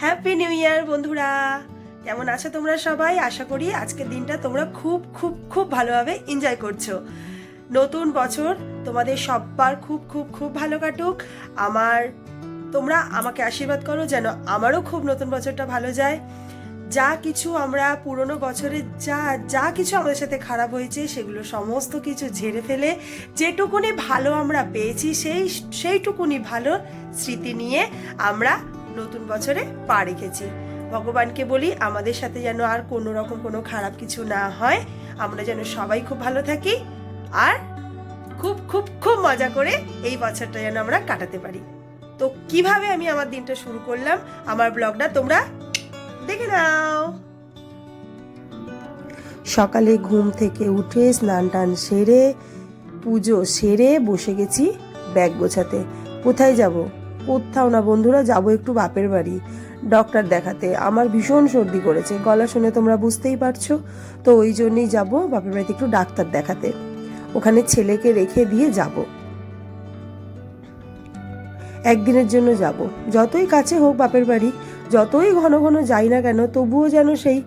Happy new year বন্ধুরা। কেমন আছো তোমরা সবাই? আশা করি আজকের দিনটা তোমরা খুব খুব খুব ভালোভাবে এনজয় করছ। নতুন বছর তোমাদের সব্বার খুব খুব খুব ভালো কাটুক। আমার, তোমরা আমাকে আশীর্বাদ করো যেন আমারও খুব নতুন বছরটা ভালো যায়। যা কিছু আমরা পুরনো বছরে, যা যা কিছু আমাদের সাথে খারাপ হয়েছে, সেগুলো সমস্ত কিছু ঝেড়ে ফেলে, যেটুকুনি ভালো আমরা পেয়েছি, সেই, সেইটুকুনি ভালো স্মৃতি নিয়ে আমরা নতুন বছরে পা রেখেছি। ভগবানকে বলি, আমাদের সাথে যেন আর কোনো রকম কোনো খারাপ কিছু না হয়। আমরা যেন সবাই খুব ভালো থাকি আর খুব খুব খুব মজা করে এই বছরটা যেন আমরা কাটাতে পারি। তো কীভাবে আমি আমার দিনটা শুরু করলাম, আমার ব্লগটা তোমরা দেখে নাও। সকালে ঘুম থেকে উঠে স্নান টান সেরে, পুজো সেরে বসে গেছি ব্যাগ গোছাতে। কোথায় যাব? কোথাও না বন্ধুরা, যাব একটু বাপের বাড়ি। ডক্টর দেখাতে। আমার ভীষণ সর্দি করেছে। গলা শুনে তোমরা বুঝতেই পারছ। তো ওই জন্যই যাব, বাপের বাড়িতে একটু ডাক্তার দেখাতে। ওখানে ছেলেকে রেখে দিয়ে যাব। একদিনের জন্য যাব। যতই কাছে হোক বাপের বাড়ি, যতই ঘন ঘন যাই না কেন, তবুও যেন সেই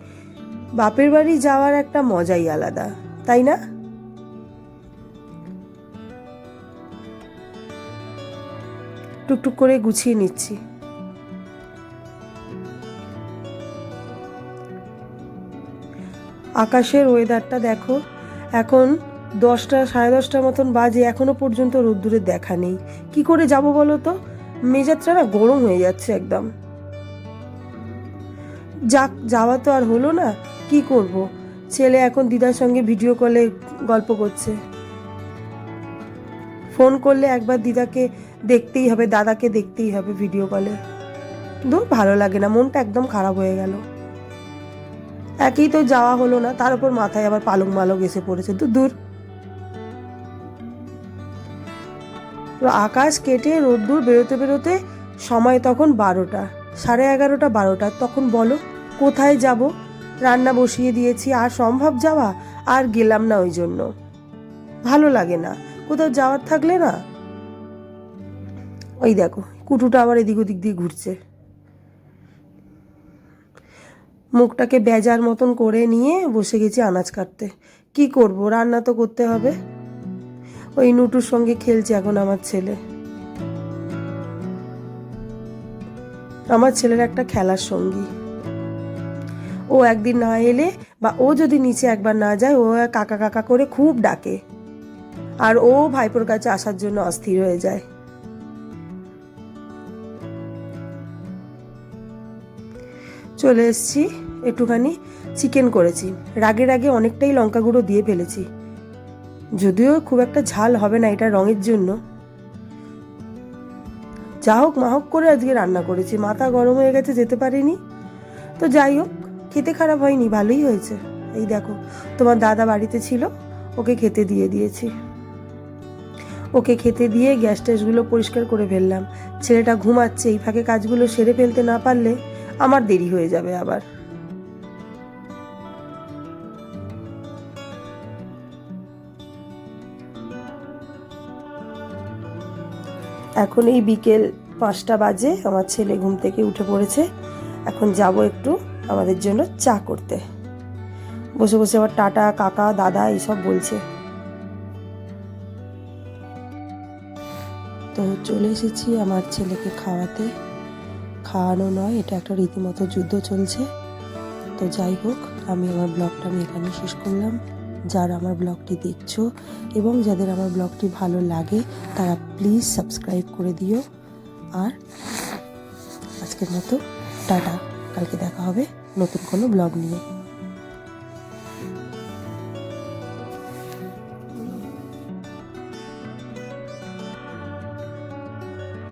বাপের বাড়ি যাওয়ার একটা মজাই আলাদা। তাই না? টুকটুক করে গুছিয়ে নিচ্ছি। আকাশের ওয়েদারটা দেখো, এখন দশটা, সাড়ে দশটার মতন বাজে, এখনও পর্যন্ত রোদ্দুরের দেখা নেই। কি করে যাব বলো তো? মেজাজটা না গরম হয়ে যাচ্ছে একদম। যাক, যাওয়া তো আর হলো না, কি করব? ছেলে এখন দিদার সঙ্গে ভিডিও কলে গল্প করছে। ফোন করলে একবার দিদাকে দেখতেই হবে, দাদাকে দেখতেই হবে ভিডিও কলে দূর ভালো লাগে না, মনটা একদম খারাপ হয়ে গেল। একই তো যাওয়া হলো না, তার উপর মাথায় আবার পালং মালক এসে পড়েছে, তো দূর। আকাশ কেটে রোদ্দুর বেরোতে বেরোতে সময় তখন বারোটা, সাড়ে এগারোটা বারোটা। তখন বলো, কোথায় যাব? রান্না বসিয়ে দিয়েছি, আর সম্ভব যাওয়া? আর গেলাম না ওই জন্য। ভালো লাগে না, কোথাও যাওয়ার থাকলে না ওই দেখো, কুটুটা আবার এদিক ওদিক দিয়ে ঘুরছে। মুখটাকে বেজার মতন করে নিয়ে বসে গেছি আনাজ কাটতে। কি করব, রান্না তো করতে হবে। ওই নুটুর সঙ্গে খেলছে এখন আমার ছেলে। আমার ছেলের একটা খেলার সঙ্গী। ও একদিন না এলে বা ও যদি নিচে একবার না যায়, ও কাকা কাকা করে খুব ডাকে। আর ও ভাইপোর কাছে আসার জন্য অস্থির হয়ে যায়। চলে এসেছি, একটুখানি চিকেন করেছি। রাগে রাগে অনেকটাই লঙ্কা গুঁড়ো দিয়ে ফেলেছি। যদিও খুব একটা ঝাল হবে না এটা রঙের জন্য। যা হোক মা হোক করে আজকে রান্না করেছি। মাথা গরম হয়ে গেছে, যেতে পারিনি। তো যাই হোক, খেতে খারাপ হয়নি, ভালোই হয়েছে। এই দেখো, তোমার দাদা বাড়িতে ছিল, ওকে খেতে দিয়ে দিয়েছি। ওকে খেতে দিয়ে গ্যাস ট্যাসগুলো পরিষ্কার করে ফেললাম। ছেলেটা ঘুমাচ্ছে, এই ফাঁকে কাজগুলো সেরে ফেলতে না পারলে আমার দেরি হয়ে যাবে আবার। এখন এই বিকেল পাঁচটা বাজে, আমার ছেলে ঘুম থেকে উঠে পড়েছে। এখন যাব একটু আমাদের জন্য চা করতে। বসে বসে আবার টাটা, কাকা, দাদা এইসব বলছে। তো চলে এসেছি আমার ছেলেকে খাওয়াতে। খাওয়ানো নয়, এটা একটা রীতিমতো যুদ্ধ চলছে। তো যাই হোক, আমি আমার ব্লগটা আমি এখানে শেষ করলাম। যারা আমার ব্লগটি দেখছ এবং যাদের আমার ব্লগটি ভালো লাগে, তারা প্লিজ সাবস্ক্রাইব করে দিও। আর আজকের মতো, টাটা। কালকে দেখা হবে নতুন কোনো ব্লগ নিয়ে।